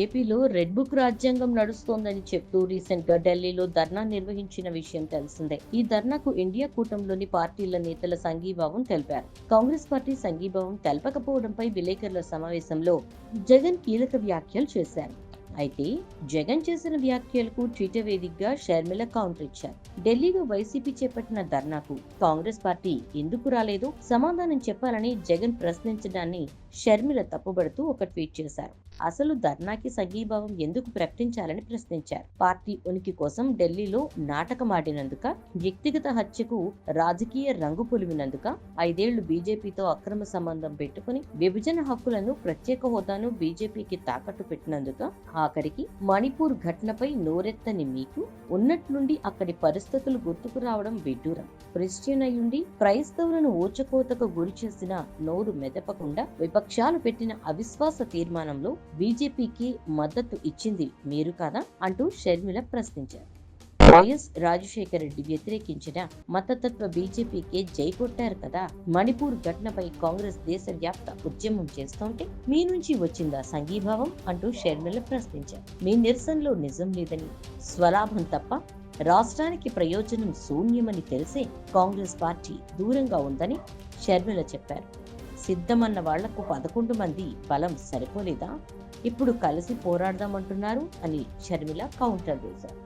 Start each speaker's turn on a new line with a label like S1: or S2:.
S1: ఏపీలో red book రాజ్యాంగం నడుస్తోందని చెప్తూ రీసెంట్గా ఢిల్లీలో ధర్నా నిర్వహించిన విషయం తెలిసిందే. ఈ ధర్నాకు ఇండియా కూటమిలోని పార్టీల నేతల సంఘీభావం తెలిపారు. కాంగ్రెస్ పార్టీ సంఘీభావం తెలపకపోవడంపై విలేకరుల సమావేశంలో జగన్ కీలక వ్యాఖ్యలు చేశారు. అయితే జగన్ చేసిన వ్యాఖ్యలకు ట్విట్టర్ వేదికగా షర్మిల కౌంటర్ ఇచ్చారు. ఢిల్లీలో వైసీపీ చేపట్టిన ధర్నాకు కాంగ్రెస్ పార్టీ ఎందుకు రాలేదో సమాధానం చెప్పాలని జగన్ ప్రశ్నించడాన్ని షర్మిల తప్పుబడుతూ ఒక ట్వీట్ చేశారు. అసలు ధర్నాకి సంఘీభావం ఎందుకు ప్రకటించాలని ప్రశ్నించారు. పార్టీ ఉనికి కోసం ఢిల్లీలో నాటకమాడినందుక వ్యక్తిగత హత్యకు రాజకీయ రంగు పొలిమినందుక ఐదేళ్ళు బీజేపీతో అక్రమ సంబంధం పెట్టుకుని విభజన హక్కులను ప్రత్యేక హోదాను బీజేపీకి తాకట్టు పెట్టినందుక ఆఖరికి మణిపూర్ ఘటనపై నోరెత్తని మీకు ఉన్నట్లుండి అక్కడి పరిస్థితులు గుర్తుకు రావడం విడ్డూరం. క్రిస్టియన్ అయ్యుండి క్రైస్తవులను ఓచకోతకు గురి చేసిన నోరు మెదపకుండా విపక్షాలు పెట్టిన అవిశ్వాస తీర్మానంలో బీజేపీకి మద్దతు ఇచ్చింది మీరు కాదా అంటూ షర్మిల ప్రశ్నించారు. వైఎస్ రాజశేఖర రెడ్డి వ్యతిరేకించిన మతతత్వ బీజేపీకే జై కొట్టారు కదా. మణిపూర్ ఘటనపై కాంగ్రెస్ దేశవ్యాప్త ఉద్యమం చేస్తుంటే మీ నుంచి వచ్చిందా సంఘీభావం? అంటూ షర్మిల ప్రశ్నించారు. మీ నిరసనలో నిజం లేదని స్వలాభం తప్ప రాష్ట్రానికి ప్రయోజనం శూన్యమని తెలిసే కాంగ్రెస్ పార్టీ దూరంగా ఉందని షర్మిల చెప్పారు. సిద్ధమన్న వాళ్ళకు పదకొండు మంది బలం సరిపోలేదా? ఇప్పుడు కలిసి పోరాడదామంటున్నారు అని షర్మిల కౌంటర్ వేశారు.